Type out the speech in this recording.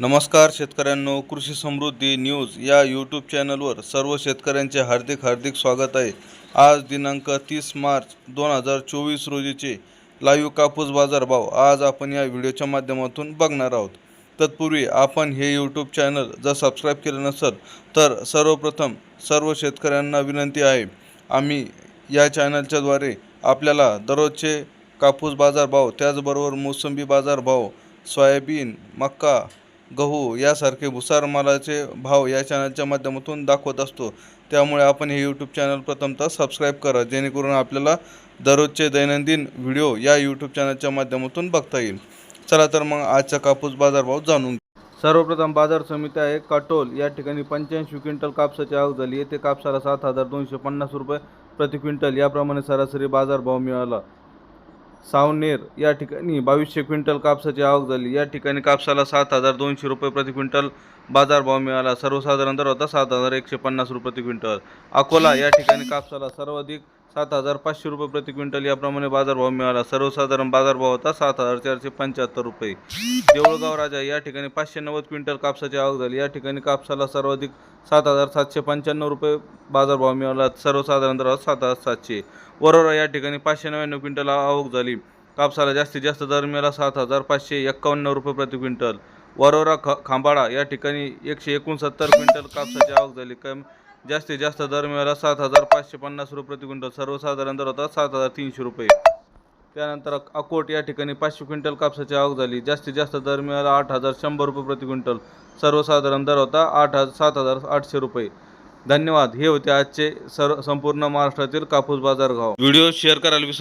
नमस्कार शेतकऱ्यांनो कृषी समृद्धी न्यूज या यूट्यूब चॅनलवर सर्व शेतकऱ्यांचे हार्दिक हार्दिक स्वागत आहे. आज दिनांक तीस मार्च दोन हजार चोवीस रोजीचे लाईव्ह कापूस बाजार भाव आज आपण या व्हिडिओच्या माध्यमातून बघणार आहोत. तत्पूर्वी आपण हे यूट्यूब चॅनल जर सबस्क्राईब केलं नसेल तर सर्वप्रथम सर्व शेतकऱ्यांना विनंती आहे आम्ही या चॅनलच्याद्वारे आपल्याला दररोजचे कापूस बाजार भाव त्याचबरोबर मोसंबी बाजार भाव सोयाबीन मक्का गहू यासारखे भुसार मालाचे भाव या चॅनलच्या माध्यमातून दाखवत असतो. त्यामुळे आपण हे यूट्यूब चॅनल प्रथमतः सबस्क्राईब करा जेणेकरून आपल्याला दररोजचे दैनंदिन व्हिडिओ या यूट्यूब चॅनलच्या माध्यमातून बघता येईल. चला तर मग आजचा कापूस बाजारभाव जाणून सर्वप्रथम बाजार समिती आहे काटोल. या ठिकाणी पंच्याऐंशी क्विंटल कापसाची आवक झाली. येथे कापसाला सात हजार दोनशे पन्नास रुपये प्रति क्विंटल. याप्रमाणे सरासरी बाजारभाव मिळाला. सावनेर या ठिकाणी बावीसशे क्विंटल कापसाची आवक झाली. या ठिकाणी कापसाला सात हजार दोनशे रुपये प्रति क्विंटल बाजारभाव मिळाला. सर्वसाधारण दर होता सात हजार एकशे पन्नास रुपये प्रति क्विंटल. अकोला या ठिकाणी कापसाला सर्वाधिक सात हजार पाचशे रुपये प्रति क्विंटल याप्रमाणे बाजारभाव मिळाला. सर्वसाधारण बाजारभाव होता सात हजार चारशे पंच्याहत्तर रुपये. देऊळगाव राजा या ठिकाणी पाचशे नव्वद क्विंटल कापसाची आवक झाली. या ठिकाणी कापसाला सर्वाधिक सात हजार सातशे पंच्याण्णव रुपये बाजारभाव मिळाला. सर्वसाधारण दर सात हजार सातशे. वरोरा या ठिकाणी पाचशे नव्याण्णव क्विंटल आवक झाली. कापसाला जास्तीत जास्त दर मिळाला सात हजार पाचशे एक्कावन्न रुपये प्रति क्विंटल. वरोरा ख खांबाळा या ठिकाणी एकशे एकोणसत्तर क्विंटल कापसाची आवक झाली. कम जास्तीत जास्त दर मिळाला सात हजार पाचशे पन्नास रुपये प्रति क्विंटल सर्वसाधारण दर होता सात हजार तीनशे रुपये. त्यानंतर अकोट या ठिकाणी पाचशे क्विंटल कापसाची आवक झाली. जास्तीत जास्त दर मिळाला आठ हजार शंभर रुपये प्रति क्विंटल सर्वसाधारण दर होता आठ हजार सात हजार आठशे रुपये. धन्यवाद. हे होते आजचे सर्व संपूर्ण महाराष्ट्रातील कापूस बाजार भाव व्हिडिओ शेअर करायला विसरू